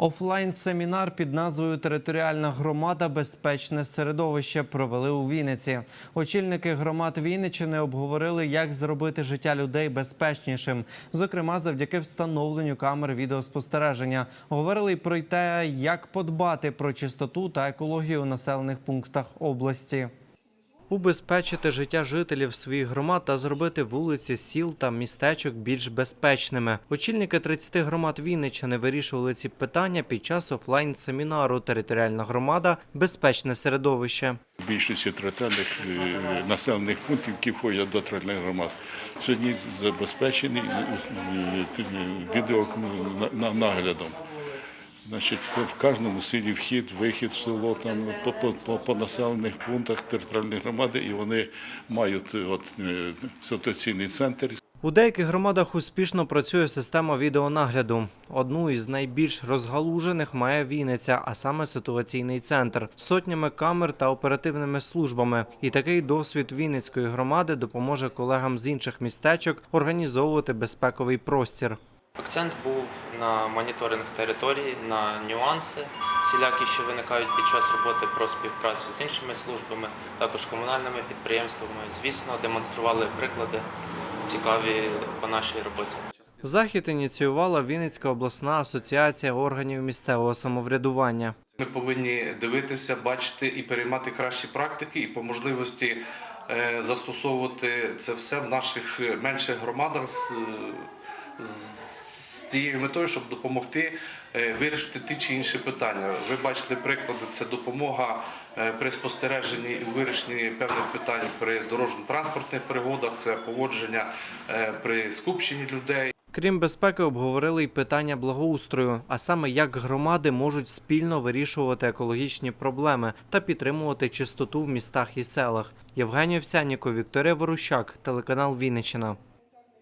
Офлайн-семінар під назвою Територіальна громада Безпечне середовище провели у Вінниці. Очільники громад Вінниччини обговорили, як зробити життя людей безпечнішим, зокрема завдяки встановленню камер відеоспостереження. Говорили про те, як подбати про чистоту та екологію у населених пунктах області. Убезпечити життя жителів своїх громад та зробити вулиці, сіл та містечок більш безпечними. Очільники 30 громад Вінниччини вирішували ці питання під час офлайн-семінару Територіальна громада Безпечне середовище. В більшості територіальних е, населених пунктів, які входять до територіальних громад, сьогодні забезпечений е, е, відеонаглядом. Значить, в кожному селі вхід, вихід в село, там по, по, по, по населених пунктах територіальної громади, і вони мають е, от, е, ситуаційний центр, У деяких громадах успішно працює система відеонагляду. Одну із найбільш розгалужених має Вінниця, а саме ситуаційний центр сотнями камер та оперативними службами. І такий досвід Вінницької громади допоможе колегам з інших містечок організовувати безпековий простір. Акцент був на моніторинг території, на нюанси, всілякі, що виникають під час роботи про співпрацю з іншими службами, також комунальними підприємствами. Звісно, демонстрували приклади цікаві по нашій роботі. Захід ініціювала Вінницька обласна асоціація органів місцевого самоврядування. Ми повинні дивитися, бачити і переймати кращі практики, і по можливості е, застосовувати це все в наших е, менших громадах з, з, з тією метою, щоб допомогти е, вирішити ті чи інші питання. Ви бачили приклади, це допомога е, при спостереженні і вирішенні певних питань при дорожньо-транспортних пригодах, це поводження е, при скупченні людей. Крім безпеки, обговорили й питання благоустрою, а саме як громади можуть спільно вирішувати екологічні проблеми та підтримувати чистоту в містах і селах. Євгеній Овсянніко, Вікторія Ворущак, телеканал Вінниччина.